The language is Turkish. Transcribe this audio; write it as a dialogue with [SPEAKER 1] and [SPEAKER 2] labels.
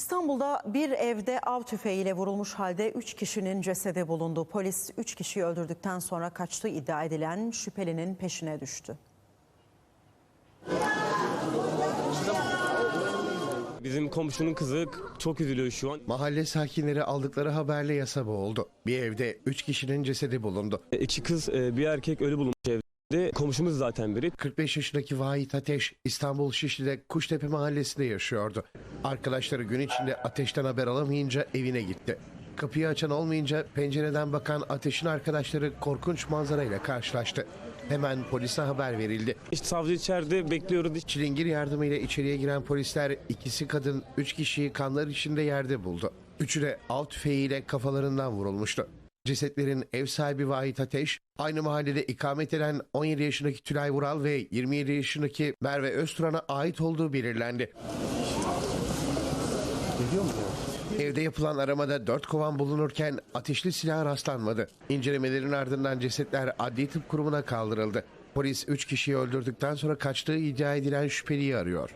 [SPEAKER 1] İstanbul'da bir evde av tüfeğiyle vurulmuş halde 3 kişinin cesedi bulundu. Polis 3 kişiyi öldürdükten sonra kaçtığı iddia edilen şüphelinin peşine düştü.
[SPEAKER 2] Bizim komşunun kızı çok üzülüyor şu an.
[SPEAKER 3] Mahalle sakinleri aldıkları haberle yasa boğuldu. Bir evde 3 kişinin cesedi bulundu.
[SPEAKER 2] İki kız e, bir erkek ölü bulunmuş evde. Komşumuz zaten biri.
[SPEAKER 3] 45 yaşındaki Vahit Ateş İstanbul Şişli'de Kuştepe mahallesinde yaşıyordu. Arkadaşları gün içinde ateşten haber alamayınca evine gitti. Kapıyı açan olmayınca pencereden bakan Ateş'in arkadaşları korkunç manzarayla karşılaştı. Hemen polise haber verildi.
[SPEAKER 2] İşte savcı içeride bekliyoruz.
[SPEAKER 3] Çilingir yardımıyla içeriye giren polisler ikisi kadın, üç kişiyi kanlar içinde yerde buldu. Üçü de av tüfeğiyle kafalarından vurulmuştu. Cesetlerin ev sahibi Vahit Ateş, aynı mahallede ikamet eden 17 yaşındaki Tülay Vural ve 27 yaşındaki Merve Özturan'a ait olduğu belirlendi. Evde yapılan aramada dört kovan bulunurken ateşli silah rastlanmadı. İncelemelerin ardından cesetler adli tıp kurumuna kaldırıldı. Polis 3 kişiyi öldürdükten sonra kaçtığı iddia edilen şüpheliyi arıyor.